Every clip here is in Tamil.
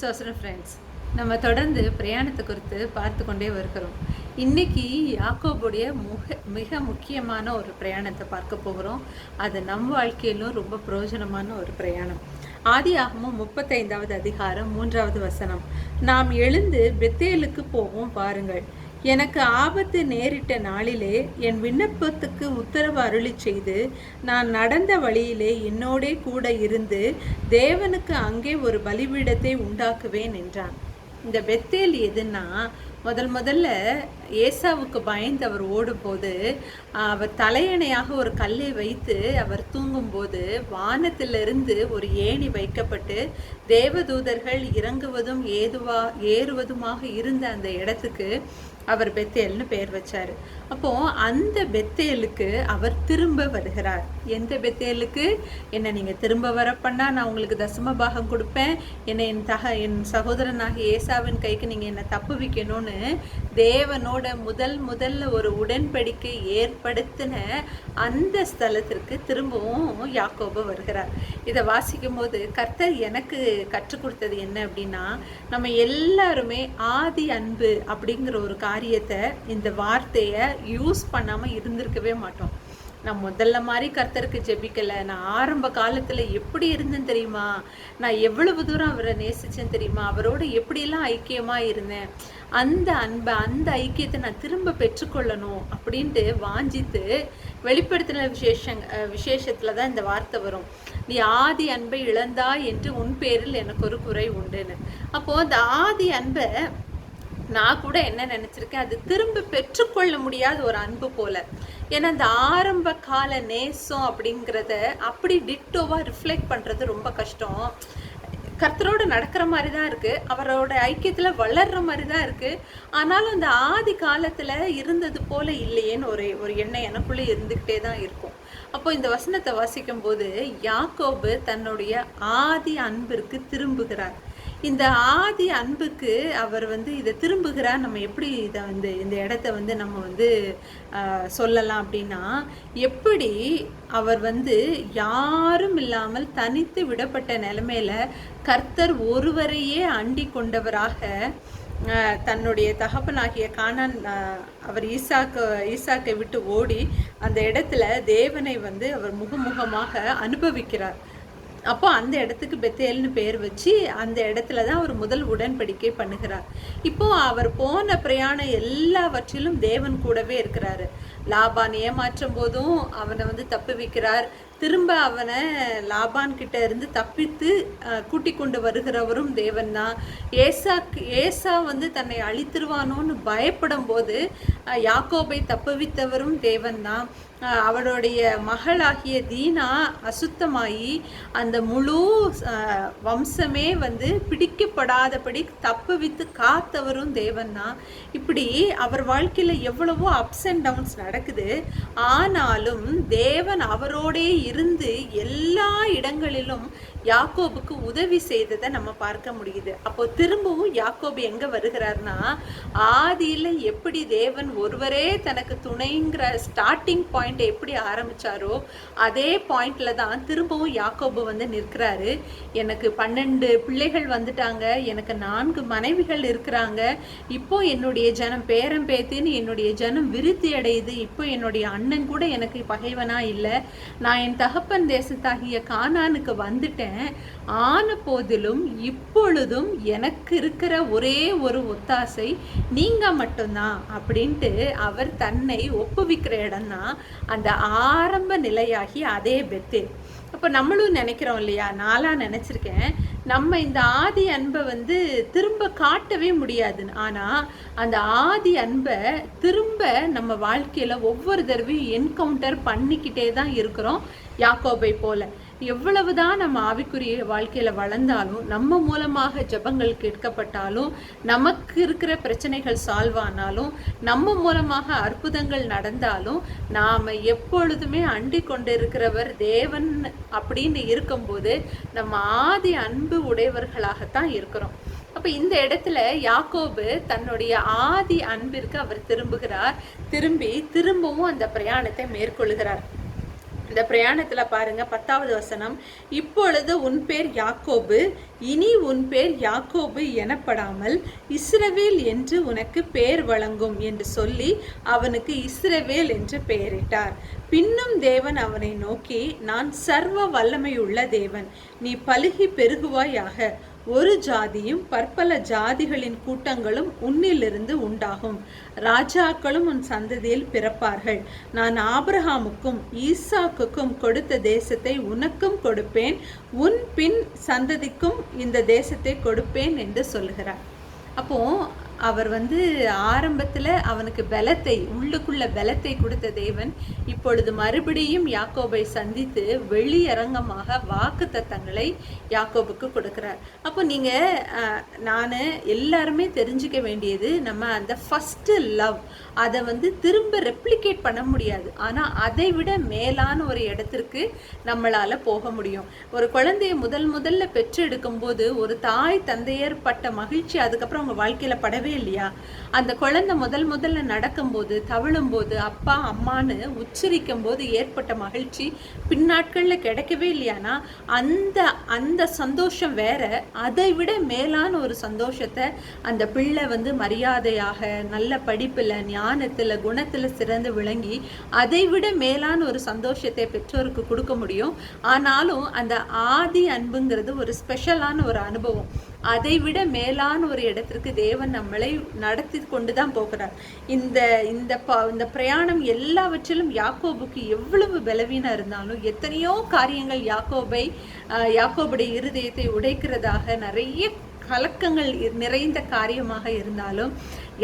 சோசரம் ஃப்ரெண்ட்ஸ் நம்ம தொடர்ந்து பிரயாணத்தை குறித்து பார்த்து கொண்டே வருகிறோம். இன்னைக்கு யாக்கோபுடைய முக மிக முக்கியமான ஒரு பிரயாணத்தை பார்க்க போகிறோம். அது நம் வாழ்க்கையிலும் ரொம்ப பிரயோஜனமான ஒரு பிரயாணம். ஆதி ஆகமும் முப்பத்தைந்தாவது அதிகாரம் மூன்றாவது வசனம். நாம் எழுந்து பெத்தேலுக்கு போவோம் பாருங்கள். எனக்கு ஆபத்து நேரிட்ட நாளிலே என் விண்ணப்பத்துக்கு உத்தரவு அருளி செய்து நான் நடந்த வழியிலே என்னோடே கூட இருந்து தேவனுக்கு அங்கே ஒரு பலிபீடத்தை உண்டாக்குவேன் என்றான். இந்த பெத்தேல் எதுன்னா முதல் முதல்ல ஏசாவுக்கு பயந்து அவர் ஓடும்போது அவர் தலையணையாக ஒரு கல்லை வைத்து அவர் தூங்கும்போது வானத்திலிருந்து ஒரு ஏணி வைக்கப்பட்டு தேவதூதர்கள் இறங்குவதும் ஏதுவா ஏறுவதுமாக இருந்த அந்த இடத்துக்கு அவர் பெத்தேல்னு பெயர் வச்சாரு. அப்போ அந்த பெத்தேலுக்கு அவர் திரும்ப வருகிறார். எந்த பெத்தேலுக்கு? என்னை நீங்க திரும்ப வரப்பண்ணா நான் உங்களுக்கு தசம பாகம் கொடுப்பேன். என்னை என் தக என் சகோதரனாக ஏசாவின் கைக்கு நீங்க என்னை தப்பு வைக்கணும்னு தேவனோட முதல் முதல்ல ஒரு உடன்படிக்கை ஏற்படுத்தின அந்த ஸ்தலத்திற்கு திரும்பவும் யாக்கோபு வருகிறார். இதை வாசிக்கும் போது கர்த்தர் எனக்கு கற்றுக் கொடுத்தது என்ன அப்படின்னா நம்ம எல்லாருமே ஆதி அன்பு அப்படிங்கிற ஒரு காரியத்தை இந்த வார்த்தையை யூஸ் பண்ணாமல் இருந்திருக்கவே மாட்டோம். நான் முதல்ல மாதிரி கர்த்தருக்கு ஜெபிக்கலை. நான் ஆரம்ப காலத்தில் எப்படி இருந்தேன் தெரியுமா? நான் எவ்வளவு தூரம் அவரை நேசிச்சேன் தெரியுமா? அவரோட எப்படியெல்லாம் ஐக்கியமாக இருந்தேன்? அந்த அன்பை அந்த ஐக்கியத்தை நான் திரும்ப பெற்றுக்கொள்ளணும் அப்படின்ட்டு வாஞ்சித்து வெளிப்படுத்தின விசேஷங் விசேஷத்துல தான் இந்த வார்த்தை வரும். நீ ஆதி அன்பை இழந்தா என்று உன் பேரில் எனக்கு ஒரு குறை உண்டுன்னு. அப்போது அந்த ஆதி அன்பை நான் கூட என்ன நினச்சிருக்கேன்? அது திரும்ப பெற்றுக்கொள்ள முடியாத ஒரு அன்பு போல. ஏன்னா அந்த ஆரம்ப கால நேசம் அப்படிங்கிறத அப்படி டிட்டோவாக ரிஃப்ளெக்ட் பண்ணுறது ரொம்ப கஷ்டம். கர்த்தரோட நடக்கிற மாதிரி தான் இருக்குது அவரோட ஐக்கியத்தில் வளர்கிற மாதிரி தான் இருக்குது ஆனாலும் அந்த ஆதி காலத்தில் இருந்தது போல இல்லையேன்னு ஒரு ஒரு எண்ணம் எனக்குள்ளே இருந்துக்கிட்டே தான் இருக்கும். அப்போ இந்த வசனத்தை வாசிக்கும் போது யாக்கோபு தன்னுடைய ஆதி அன்பிற்கு திரும்புகிறார். இந்த ஆதி அன்புக்கு அவர் வந்து இதை திரும்புகிறார். நம்ம எப்படி இதை வந்து இந்த இடத்த வந்து நம்ம வந்து சொல்லலாம் அப்படின்னா எப்படி அவர் வந்து யாரும் இல்லாமல் தனித்து விடப்பட்ட நிலைமையில கர்த்தர் ஒருவரையே அண்டி கொண்டவராக தன்னுடைய தகப்பனாகிய கானான் அவர் ஈசாக்கு ஈசாக்கை விட்டு ஓடி அந்த இடத்துல தேவனை வந்து அவர் முகமுகமாக அனுபவிக்கிறார். அப்போ அந்த இடத்துக்கு பெத்தேல்னு பேர் வச்சு அந்த இடத்துல தான் அவர் முதல் உடன்படிக்கை பண்ணுகிறார். இப்போ அவர் போன பிரயாணம் எல்லாவற்றிலும் தேவன் கூடவே இருக்கிறாரு. லாபான் ஏமாற்றும் போதும் அவனை வந்து தப்பு வைக்கிறார் திரும்ப அவனை லாபான் கிட்ட இருந்து தப்பித்து கூட்டி கொண்டு வருகிறவரும் தேவன் தான் ஏசாக்கு ஏசா வந்து தன்னை அழித்திருவானோன்னு பயப்படும் போது யாக்கோபை தப்புவித்தவரும் தேவன் தான் அவளுடைய மகளாகிய தீனா அசுத்தமாயி அந்த முழு வம்சமே வந்து பிடிக்கப்படாதபடி தப்பு வித்து காத்தவரும் தேவன் தான் இப்படி அவர் வாழ்க்கையில் எவ்வளவோ அப்ஸ் அண்ட் டவுன்ஸ் நடக்குது. ஆனாலும் தேவன் அவரோடே இருந்து எல்லா இடங்களிலும் யாக்கோபுக்கு உதவி செய்ததை நம்ம பார்க்க முடியுது. அப்போ திரும்பவும் யாக்கோபு எங்க வருகிறார்னா ஆதியில எப்படி தேவன் ஒருவரே தனக்கு துணைங்கிற ஸ்டார்டிங் பாயிண்ட் எப்படி ஆரம்பிச்சாரோ அதே பாயிண்ட்ல தான் திரும்பவும் யாக்கோபு வந்து நிற்கிறாரு. எனக்கு பன்னெண்டு பிள்ளைகள் வந்துட்டாங்க எனக்கு நான்கு மனைவிகள் இருக்கிறாங்க. இப்போ என்னுடைய ஜனம் பேரம் பேத்தின்னு என்னுடைய ஜனம் விருத்தி அடையுது. இப்போ என்னுடைய அண்ணன் கூட எனக்கு பகைவனா இல்லை. நான் என் தகப்பன் தேசத்தாகிய கானானுக்கு வந்துட்டேன். ஆன போதிலும் இப்பொழுதும் எனக்கு இருக்கிற ஒரே ஒரு ஒத்தாசை நீங்கள் மட்டும்தான் அப்படின்ட்டு அவர் தன்னை ஒப்புவிக்கிற இடம் தான் அந்த ஆரம்ப நிலையாகி அதே பெத்தே அப்போ நம்மளும் நினைக்கிறோம் இல்லையா? நாளாக நினச்சிருக்கேன். நம்ம இந்த ஆதி அன்பை வந்து திரும்ப காட்டவே முடியாதுன்னு ஆனால் அந்த ஆதி அன்பை திரும்ப நம்ம வாழ்க்கையில் ஒவ்வொரு தடவையும் என்கவுண்டர் பண்ணிக்கிட்டே தான் இருக்கிறோம். யாக்கோபை போல. எவ்வளவுதான் நம்ம ஆவிக்குரிய வாழ்க்கையில வளர்ந்தாலும் நம்ம மூலமாக ஜபங்கள் கேட்கப்பட்டாலும் நமக்கு இருக்கிற பிரச்சனைகள் சால்வ் ஆனாலும் நம்ம மூலமாக அற்புதங்கள் நடந்தாலும் நாம எப்பொழுதுமே அண்டி கொண்டிருக்கிறவர் தேவன் அப்படின்னு இருக்கும்போது நம்ம ஆதி அன்பு உடையவர்களாகத்தான் இருக்கிறோம். அப்ப இந்த இடத்துல யாக்கோபு தன்னுடைய ஆதி அன்பிற்கு அவர் திரும்புகிறார். திரும்பி திரும்பவும் அந்த பிரயாணத்தை மேற்கொள்கிறார். இந்த பிரயாணத்தில் பாருங்க பத்தாவது வசனம். இப்பொழுது உன் பேர் யாக்கோபு இனி உன் பேர் யாக்கோபு எனப்படாமல் இஸ்ரவேல் என்று உனக்கு பேர் வழங்கும் என்று சொல்லி அவனுக்கு இஸ்ரவேல் என்று பெயரிட்டார். பின்னும் தேவன் அவனை நோக்கி நான் சர்வ வல்லமையுள்ள தேவன் நீ பழுகி பெருகுவாயாக ஒரு ஜாதியும் பற்பல ஜாதிகளின் கூட்டங்களும் உன்னிலிருந்து உண்டாகும். ராஜாக்களும் உன் சந்ததியில் பிறப்பார்கள். நான் ஆபிரஹாமுக்கும் ஈசாக்குக்கும் கொடுத்த தேசத்தை உனக்கும் கொடுப்பேன். உன் பின் சந்ததிக்கும் இந்த தேசத்தை கொடுப்பேன் என்று சொல்லுகிறார். அப்போ அவர் வந்து ஆரம்பத்தில் அவனுக்கு பலத்தை உள்ளுக்குள்ள பலத்தை கொடுத்த தேவன் இப்பொழுது மறுபடியும் யாக்கோபை சந்தித்து வெளியரங்கமாக வாக்கு தத்தங்களை யாக்கோபுக்கு கொடுக்குறார். அப்போ நீங்கள் நான் எல்லாருமே தெரிஞ்சுக்க வேண்டியது நம்ம அந்த ஃபஸ்ட்டு லவ் அதை வந்து திரும்ப ரெப்ளிகேட் பண்ண முடியாது. ஆனால் அதை விட மேலான ஒரு இடத்திற்கு நம்மளால் போக முடியும். ஒரு குழந்தைய முதல் முதல்ல பெற்றெடுக்கும் போது ஒரு தாய் தந்தையர் பட்ட மகிழ்ச்சி அதுக்கப்புறம் அவங்க வாழ்க்கையில் படவே இல்லையா அந்த குழந்தை முதல் முதல்ல நடக்கும்போது தவழும் போது அப்பா அம்மான்னு உச்சரிக்கும் போது ஏற்பட்ட மகிழ்ச்சி பின்னாட்களில் கிடைக்கவே இல்லையானா அந்த அந்த சந்தோஷம் வேற. அதை விட மேலான ஒரு சந்தோஷத்தை அந்த பிள்ளை வந்து மரியாதையாக நல்ல படிப்பில் ஞானத்தில் குணத்தில் சிறந்து விளங்கி அதை விட மேலான ஒரு சந்தோஷத்தை பெற்றோருக்கு கொடுக்க முடியும். ஆனாலும் அந்த ஆதி அன்புங்கிறது ஒரு ஸ்பெஷலான ஒரு அனுபவம். அதை விட மேலான ஒரு இடத்திற்கு தேவன் நம்மளை நடத்தி கொண்டு தான் போகிறார். இந்த இந்த ப இந்த பிரயாணம் எல்லாவற்றிலும் யாக்கோபுக்கு எவ்வளவு பலவீனம் இருந்தாலும் எத்தனையோ காரியங்கள் யாக்கோபை யாக்கோபுடைய இருதயத்தை உடைக்கிறதாக நிறைய கலக்கங்கள் நிறைந்த காரியமாக இருந்தாலும்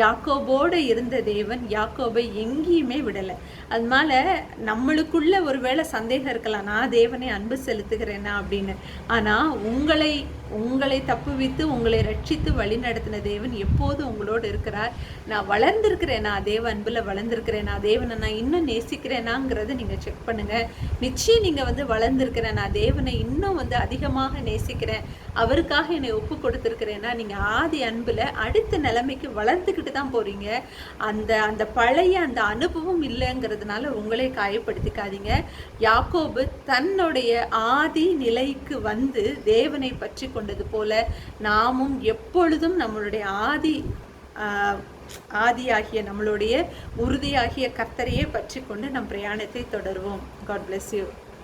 யாக்கோபோடு இருந்த தேவன் யாக்கோபை எங்கேயுமே விடலை. அதனால நம்மளுக்குள்ள ஒருவேளை சந்தேகம் இருக்கலாம். நான் தேவனை அன்பு செலுத்துகிறேனா அப்படின்னு. ஆனால் உங்களை உங்களை தப்புவித்து உங்களை ரட்சித்து வழி நடத்தின தேவன் எப்போது உங்களோடு இருக்கிறார்? நான் வளர்ந்துருக்கிறேனா? தேவ அன்பில் வளர்ந்துருக்கிறேனா? தேவனை நான் இன்னும் நேசிக்கிறேனாங்கிறத நீங்கள் செக் பண்ணுங்கள் நிச்சயம் நீங்கள் வந்து வளர்ந்துருக்கிறேன்? நான் தேவனை இன்னும் வந்து அதிகமாக நேசிக்கிறேன். அவருக்காக என்னை ஒப்பு கொடுத்துருக்கிறேன்னா நீங்கள் ஆதி அன்பில் அடுத்த நிலைமைக்கு வளர்ந்துக்கிட்டு தான் போகிறீங்க அந்த அந்த பழைய அந்த அனுபவம் இல்லைங்கிறதுனால உங்களே காயப்படுத்திக்காதீங்க. யாக்கோபு தன்னுடைய ஆதி நிலைக்கு வந்து தேவனை பற்றி கொண்டது போல நாமும் எப்பொழுதும் நம்மளுடைய ஆதி ஆதியாகிய நம்மளுடைய உறுதியாகிய கர்த்தரையே பற்றி கொண்டு நம் பிரயாணத்தை தொடருவோம். God bless you